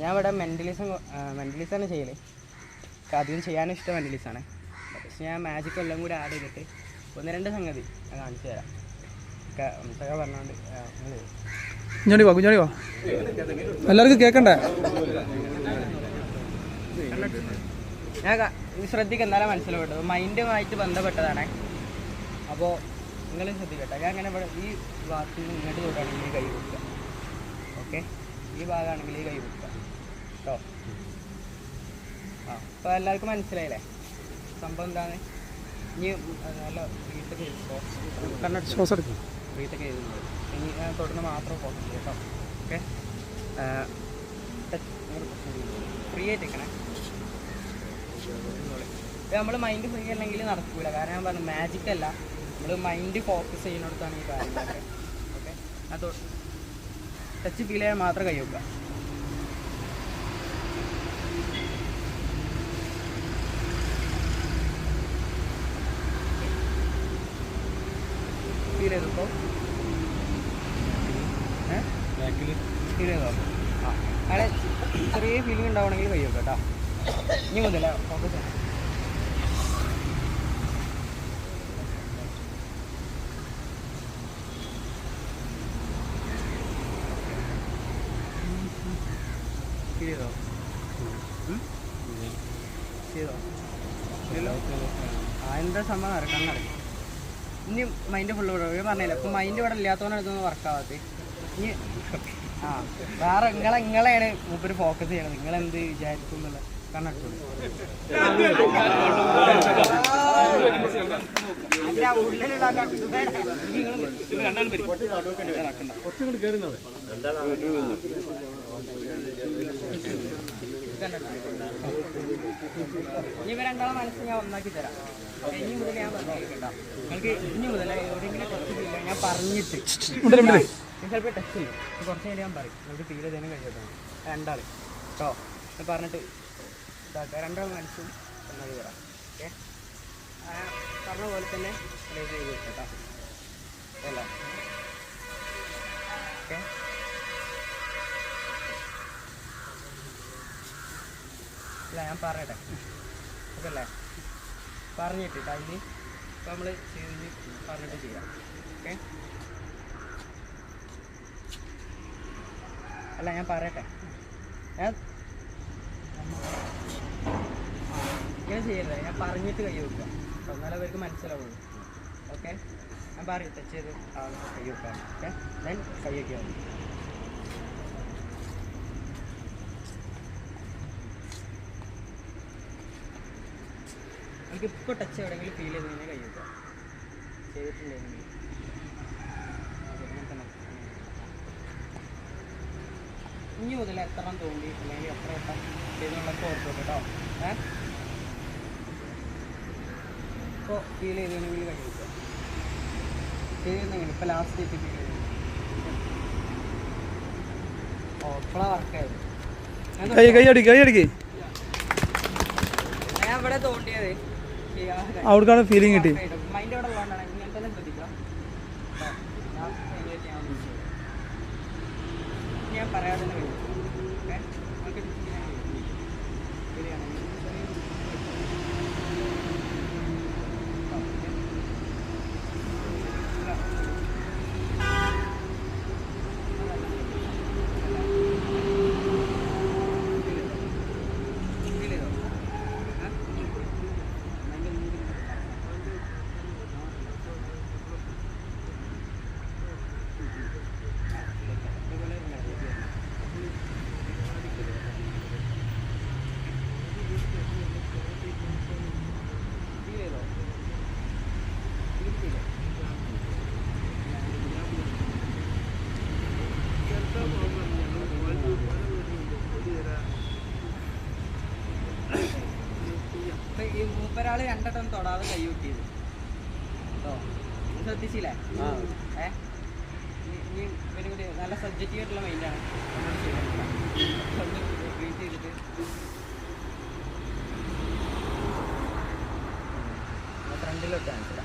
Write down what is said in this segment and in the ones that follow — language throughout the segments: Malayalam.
ഞാൻ ഇവിടെ മെന്റലിസം മെന്റലിസാണ് ചെയ്യൽ. അധികം ചെയ്യാനും ഇഷ്ടം മെന്റലിസാണ് പക്ഷെ ഞാൻ മാജിക് എല്ലാം കൂടി ആഡ് ചെയ്തിട്ട് ഒന്ന് രണ്ട് സംഗതി ഞാൻ കാണിച്ചു തരാം. കുഞ്ഞോടി വാ കുഞ്ഞോടി വാ. എല്ലാവർക്കും കേൾക്കണ്ടേ ഞാൻ ശ്രദ്ധിക്കുക എന്തായാലും മനസ്സിലാവട്ടെ മൈൻഡുമായിട്ട് ബന്ധപ്പെട്ടതാണ്. അപ്പോൾ നിങ്ങൾ ശ്രദ്ധിക്കട്ടെ. ഞാൻ അങ്ങനെ ഇവിടെ ഈ വാക്കിൽ നിന്ന് ഇങ്ങോട്ട് തൊട്ടാണെങ്കിൽ കൈ കൊടുക്കുക. ഓക്കെ? ഈ ഭാഗമാണെങ്കിൽ ഈ കൈ കൊടുക്കുക കേട്ടോ? ആ അപ്പോൾ എല്ലാവർക്കും മനസ്സിലായില്ലേ? സംഭവം എന്താണ്? ഇനി നല്ല വീട്ടൊക്കെ ശ്വാസം എടുക്കും ബ്രീത്തൊക്കെ ചെയ്തിട്ടുണ്ട് ഇനി തുടർന്ന് മാത്രം ഫോക്കസ് ചെയ്യാം കേട്ടോ. ഓക്കെ? ഫ്രീ ആയിട്ട് നമ്മൾ മൈൻഡ് ഫ്രീ അല്ലെങ്കിൽ നടക്കൂല. കാരണം ഞാൻ പറഞ്ഞു മാജിക് അല്ല. നമ്മൾ മൈൻഡ് ഫോക്കസ് ചെയ്യുന്നിടത്താണ് ഈ കാര്യങ്ങളൊക്കെ. ഓക്കെ? ഞാൻ ടച്ച് ഫീൽ ചെയ്യാൻ മാത്രം കൈ വെക്കുക. ഫീൽ ചെയ്തപ്പോ ഫീൽ ചെയ്തോ ആ. അവിടെ ചെറിയ ഫീലിംഗ് ഉണ്ടാവണമെങ്കിൽ കൈ വെക്കുക കേട്ടോ ഇനി മുതലേ. ഫോക്കസ് ചെയ്യണം ഫീൽ ചെയ്തോ? ചെയ്തോ? എന്താ സംഭവം? നടക്കാൻ നടക്കും. ഇനി മൈൻഡ് ഫുള്ള് ഇവിടെ ഞാൻ പറഞ്ഞില്ല ഇപ്പം മൈൻഡ് ഇവിടെ ഇല്ലാത്തതുകൊണ്ട് ഇതൊന്നും വർക്കാവാത്ത ഇനി ആ വേറെ നിങ്ങളെ നിങ്ങളെയാണ് മൂപ്പര് ഫോക്കസ് ചെയ്യണത്. നിങ്ങളെന്ത് വിചാരിക്കും എന്നുള്ള ഉള്ളിലുള്ള ആ ക- ഇത് വേണ്ട. ഇത് നിങ്ങൾ ഇതാക്കണ്ട. ഇനി ഇവ രണ്ടാളെ മനസ്സ് ഞാൻ ഒന്നാക്കി തരാം. ഇനി മുതൽ ഞാൻ പറഞ്ഞിട്ടുണ്ടോ നിങ്ങൾക്ക് ഇനി മുതൽ എവിടെയെങ്കിലും കുറച്ച് ചെയ്യില്ല ഞാൻ പറഞ്ഞിട്ട്. ചിലപ്പോൾ ടച്ച് ചെയ്യും. കുറച്ച് കഴിഞ്ഞ് ഞാൻ പറയും. നിങ്ങൾക്ക് ഫീൽ ചെയ്തതിനും കഴിയട്ടോ രണ്ടാൾ കേട്ടോ ഞാൻ പറഞ്ഞിട്ട് ഇതാക്കുക. രണ്ടാൾ മനസ്സും ഒന്നാക്കി തരാം. ഓക്കെ? പറഞ്ഞ പോലെ തന്നെ പ്ലേസ് ചെയ്ത് കേട്ടോ അല്ല ഞാൻ പറയട്ടെ. ഓക്കെ അല്ലേ പറഞ്ഞിട്ട് അതിൽ ഇപ്പം നമ്മൾ ചെയ്ത് പറഞ്ഞിട്ട് ചെയ്യാം. ഓക്കെ? അല്ല ഞാൻ പറയട്ടെ. ഞാൻ ഇങ്ങനെ ചെയ്യരുത്. ഞാൻ പറഞ്ഞിട്ട് കൈ വെക്കുക. എന്നാലും അവർക്ക് മനസ്സിലാവുള്ളൂ. ഓക്കെ? ഞാൻ പറയും ടച്ച് ചെയ്ത് കൈ വെക്കാം ഓക്കെ? ദെൻ കൈ വയ്ക്കുക മതി എനിക്ക് ഇപ്പോൾ ടച്ച് എവിടെയെങ്കിലും ഫീൽ ചെയ്ത് കഴിഞ്ഞാൽ കൈ വെക്കുക ചെയ്തിട്ടുണ്ടെങ്കിൽ. ഇനി മുതൽ എത്ര തോന്നി അല്ലെങ്കിൽ എത്ര വട്ടം ചെയ്തുള്ളൊക്കെ ഓർത്തു കേട്ടോ ഏ? ഇപ്പോൾ ഫീൽ ചെയ്തെങ്കിൽ കൈ വെക്കുക ചെയ്തിരുന്നെങ്കിൽ ഇപ്പോൾ ലാസ്റ്റ് ഡേറ്റ് ഫീൽ ചെയ്തു ഓ ഇപ്പോഴാണ് വർക്കായത് കൈ കൈ അടിക്ക് കൈ അടിക്ക്. ഞാൻ ഇവിടെ തോണ്ടിയത്. ചെയ്യാതെ അവിടേക്കാണ് ഫീലിംഗ് കിട്ടി ഞാൻ കഴിഞ്ഞിട്ട് ഞാൻ വിളിച്ചു. ഇനി ഞാൻ പറയാതെ തന്നെ വരും ഓക്കെ നമുക്ക് ഇങ്ങനെ ശരിയാണെങ്കിൽ ചെറിയ കേട്ടോ? Feel ചെയ്തോ? ആ? മൈൻഡ് ഒന്നും കൂടി ഇപ്പൊ ഈ മൂപ്പരാൾ രണ്ടെണ്ണം തൊടാതെ കൈ കൂട്ടിയത് കേട്ടോ ശ്രദ്ധിച്ചില്ലേ? ഏ? ഇനി- ഇനി ഇവർ കൂടി നല്ല സബ്ജക്റ്റീവ് ആയിട്ടുള്ള മൈൻഡാണ് ബ്രീത്ത് ചെയ്തിട്ട്. ഫ്രണ്ടിലോട്ട് കാണിച്ചില്ല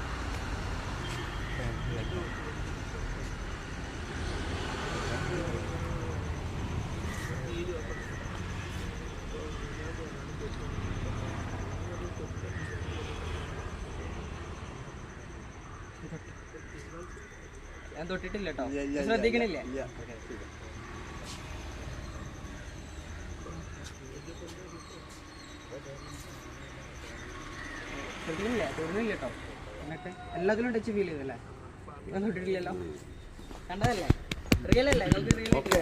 ഞാൻ തൊട്ടിട്ടില്ല കേട്ടോ ശ്രദ്ധിക്കണില്ലേ. ശ്രദ്ധിക്കണില്ലേ തൊടുന്നില്ല കേട്ടോ എന്നിട്ട് എല്ലാത്തിലും ടച്ച് ഫീൽ ചെയ്തല്ലേ? ഞാൻ തൊട്ടിട്ടില്ലല്ലോ. കണ്ടതല്ലേ? റിയൽ അല്ലേ നിങ്ങൾക്ക് റിയൽ ഓക്കെ